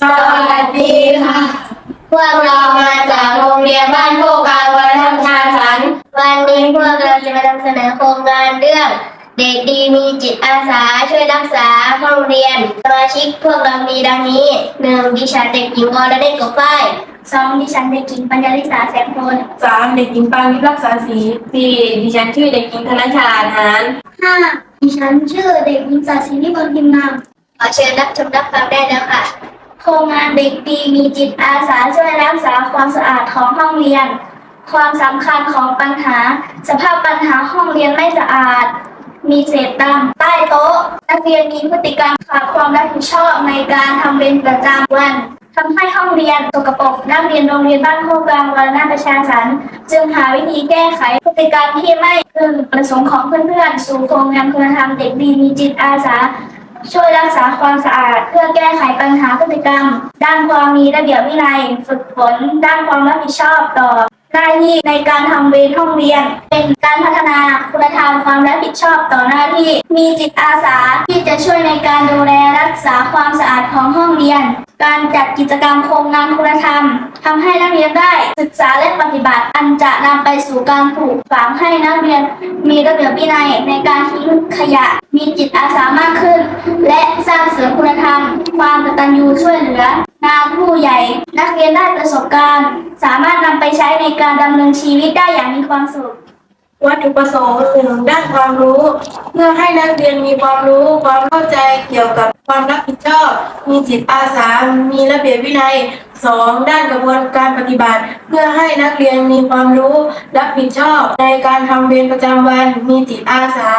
สวัสดีค่ะ พวกเรามาจากโรงเรียนบ้านโคกการวัฒนธรรมชาสัน วันนี้พวกเราจะมานำเสนอโครงการเรื่อง เด็กดีมีจิตอาสาช่วยรักษาห้องเรียน สมาชิกพวกเรามีดังนี้หนึ่งดิฉันเด็กหญิงอรเดชกบฝ้ายสองดิฉันเด็กหญิงปัญญาลิสาแสงพลสามเด็กหญิงปางวิรักษาศรีสี่ดิฉันชื่อเด็กหญิงธนชาอาหารห้าดิฉันชื่อเด็กหญิงศาสินิบนพิมพ์นามขอเชิญรับชมรับฟังได้แล้วค่ะ โครงงานเด็กดีมีจิตอาสาช่วยรักษาความสะอาดของห้องเรียน ความสำคัญของปัญหา สภาพปัญหาห้องเรียนไม่สะอาด มีเศษดำใต้โต๊ะ นักเรียนมีพฤติกรรมขาดความรับผิดชอบในการทำเวรประจำวันทำให้ห้องเรียนสกปรกนักเรียนโรงเรียนบ้านโคกลางวรนนาประชาสรรจึงหาวิธีแก้ไขพฤติกรรมที่ไม่พึงประสงค์ของเพื่อนๆ สู่โครงงานคุณธรรมเด็กดีมีจิตอาสา ช่วยรักษาความสะอาด เพื่อแก้ไขปัญหาพฤติกรรม ด้านความมีระเบียบวินัย ฝึกฝน ด้านความรับผิดชอบต่อหน้าที่ในการทำเวรห้องเรียน เป็นการพัฒนาคุณธรรมความรับผิดชอบต่อหน้าที่ มีจิตอาสาที่จะช่วยในการดูแลรักษาความสะอาดของห้องเรียน การจัดกิจกรรมโครงงานคุณธรรมทำให้นักเรียนได้ศึกษาและปฏิบัติ อันจะนำไปสู่การปลูกฝังให้นักเรียน มีระเบียบวินัยในการทิ้งขยะ มีจิตอาสามากขึ้น และสร้างเสริมคุณธรรม ความกตัญญูช่วยเหลืองานผู้ใหญ่ นักเรียนได้ประสบการณ์ สามารถนำไปใช้ในการดำเนินชีวิตได้อย่างมีความสุข วัตถุประสงค์หนึ่งด้านความรู้ เพื่อให้นักเรียนมีความรู้ความเข้าใจเกี่ยวกับความรับผิดชอบ มีจิตอาสา มีระเบียบวินัยสองด้านกระบวนการปฏิบัติ เพื่อให้นักเรียนมีความรู้รับผิดชอบ ในการทำเวรประจำวัน มีจิตอาสา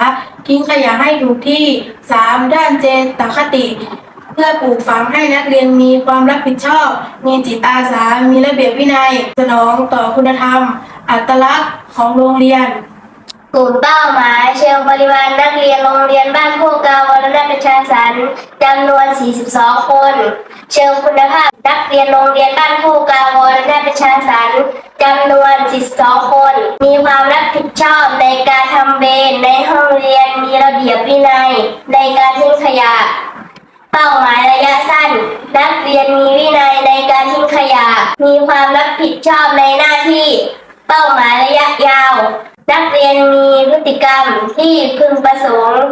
ทิ้งขยะให้ถูกที่สามด้านเจตคติ เพื่อปลูกฝังให้นักเรียนมีความรับผิดชอบ มีจิตอาสา มีระเบียบวินัย สนองต่อคุณธรรม อัตลักษณ์ของโรงเรียน กลุ่มเป้าหมายเชิงปริมาณนักเรียนโรงเรียนบ้านโคกาวรณประชาสรรค์จำนวน 42 คน เชิงคุณภาพนักเรียนโรงเรียนบ้านโคกาวรณประชาสรรค์จำนวน 42 คน มีความรับผิดชอบในการทำเวรในห้องเรียนมีระเบียบวินัยในการทิ้งขยะ เป้าหมายระยะสั้น นักเรียนมีวินัยในการทิ้งขยะ มีความรับผิดชอบในหน้าที่ เป้าหมายระยะ นักเรียนมีพฤติกรรมที่พึงประสงค์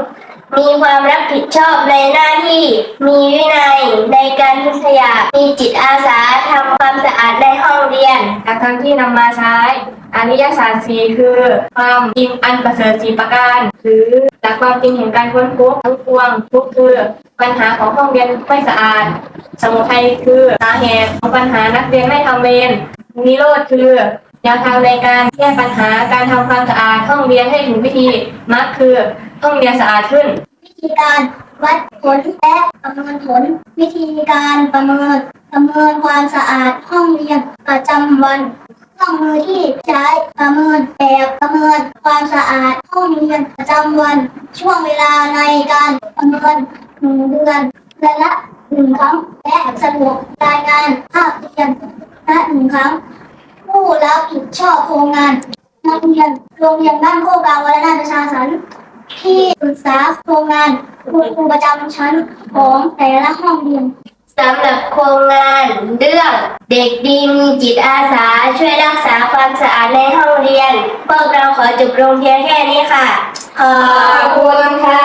มีความรับผิดชอบในหน้าที่ มีวินัยในการทิ้งขยะมีจิตอาสาทำความสะอาดในห้องเรียน หลักธรรมที่นำมาใช้ อริยสัจสี่คือความจริงอันประเสริฐสีประการหรือหลักความจริงแห่งการค้นพบทั้งปวงทุกคือปัญหาของห้องเรียนไม่สะอาด สมุทัยคือสาเหตุของปัญหานักเรียนไม่ทำเวรนิโรธคือ แนวทางในการแก้ปัญหาการทำความสะอาดห้องเรียนให้ถูกวิธีมรรคคือห้องเรียนสะอาดขึ้น วิธีการวัดผลและประเมินผล วิธีการประเมินประเมินความสะอาดห้องเรียนประจำวันเครื่องมือที่ใช้ประเมินแบบประเมินความสะอาดห้องเรียนประจำวัน ช่วงเวลาในการประเมินหนึ่งเดือนเดือนละหนึ่งครั้งและสรุปรายงานภาคเรียนละหนึ่งครั้ง ผู้รับผิดชอบโครงงานนักเรียนโรงเรียนบ้านโคกาวรนาประชาสรรค์ที่ปรึกษาโครงงานคุณครูประจำชั้นของแต่ละห้องเรียนสำหรับโครงงานเรื่องเด็กดีมีจิตอาสาช่วยรักษาความสะอาดในห้องเรียน พวกเราขอจบโรงเรียนแค่นี้ค่ะ ขอบคุณค่ะ